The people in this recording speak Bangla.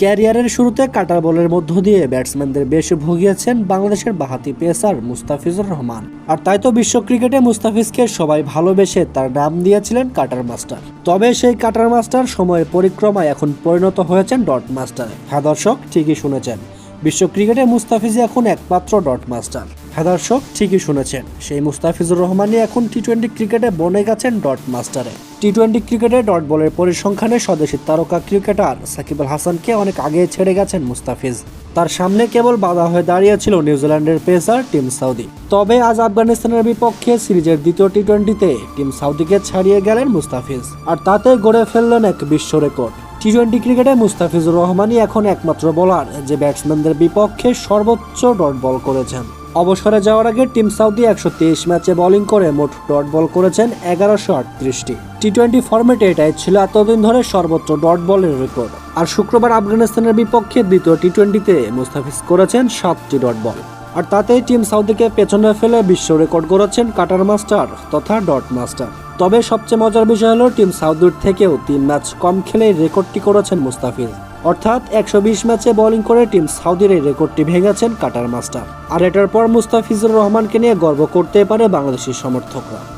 ক্যারিয়ারের শুরুতে কাটার বলের মধ্য দিয়ে ব্যাটসম্যানদের বেশ ভুগিয়েছেন বাংলাদেশের বাহাতি পেসার মুস্তাফিজুর রহমান। আর তাই তো বিশ্ব ক্রিকেটে মুস্তাফিজকে সবাই ভালোবেসে তার নাম দিয়েছিলেন কাটার মাস্টার। তবে সেই কাটার মাস্টার সময়ের পরিক্রমায় এখন পরিণত হয়েছেন ডট মাস্টার। হ্যাঁ দর্শক, ঠিকই শুনেছেন। বিশ্ব ক্রিকেটে মুস্তাফিজ এখন একমাত্র ডট মাস্টার। দর্শক ঠিকই শুনেছেন। সেই মুস্তাফিজুর রহমানই এখন টি টোয়েন্টি ক্রিকেটে বনে গেছেন ডট মাস্টারে। টি টোয়েন্টি ক্রিকেটে ডট বলের পরিসংখ্যানে স্বদেশী তারকা ক্রিকেটার সাকিব আল হাসানকে অনেক আগে ছেড়ে গেছেন মুস্তাফিজ। তার সামনে কেবল বাধা হয়ে দাঁড়িয়েছিল নিউজিল্যান্ডের পেসার টিম সাউদি। তবে আজ আফগানিস্তানের বিপক্ষে সিরিজের দ্বিতীয় টি টোয়েন্টিতে টিম সাউদিকে ছাড়িয়ে গেলেন মুস্তাফিজ। আর তাতে গড়ে ফেললেন এক বিশ্ব রেকর্ড। টি টোয়েন্টি ক্রিকেটে মুস্তাফিজুর রহমানই এখন একমাত্র বোলার যে ব্যাটসম্যানদের বিপক্ষে সর্বোচ্চ ডট বল করেছেন। অবসরে যাওয়ার আগে টিম সাউদি একশো তেইশ ম্যাচে বোলিং করে মোট ডট বল করেছেন এগারোশো আটত্রিশটি। টি টোয়েন্টি ফর্মেটে এটাই ছিল এতদিন ধরে সর্বোচ্চ ডট বলের রেকর্ড আর শুক্রবার আফগানিস্তানের বিপক্ষে দ্বিতীয় টি টোয়েন্টিতে মুস্তাফিজ করেছেন সাতটি ডট বল। আর তাতেই টিম সাউদিকে পেছনে ফেলে বিশ্ব রেকর্ড করেছেন কাটার মাস্টার তথা ডট মাস্টার। তবে সবচেয়ে মজার বিষয় হলো, টিম সাউদির থেকেও তিন ম্যাচ কম খেলে রেকর্ডটি করেছেন মুস্তাফিজ। অর্থাৎ একশো বিশ ম্যাচে বোলিং করে টিম সাউদির এই রেকর্ডটি ভেঙেছেন কাটার মাস্টার। আর এটার পর মুস্তাফিজুর রহমানকে নিয়ে গর্ব করতে পারে বাংলাদেশের সমর্থকরা।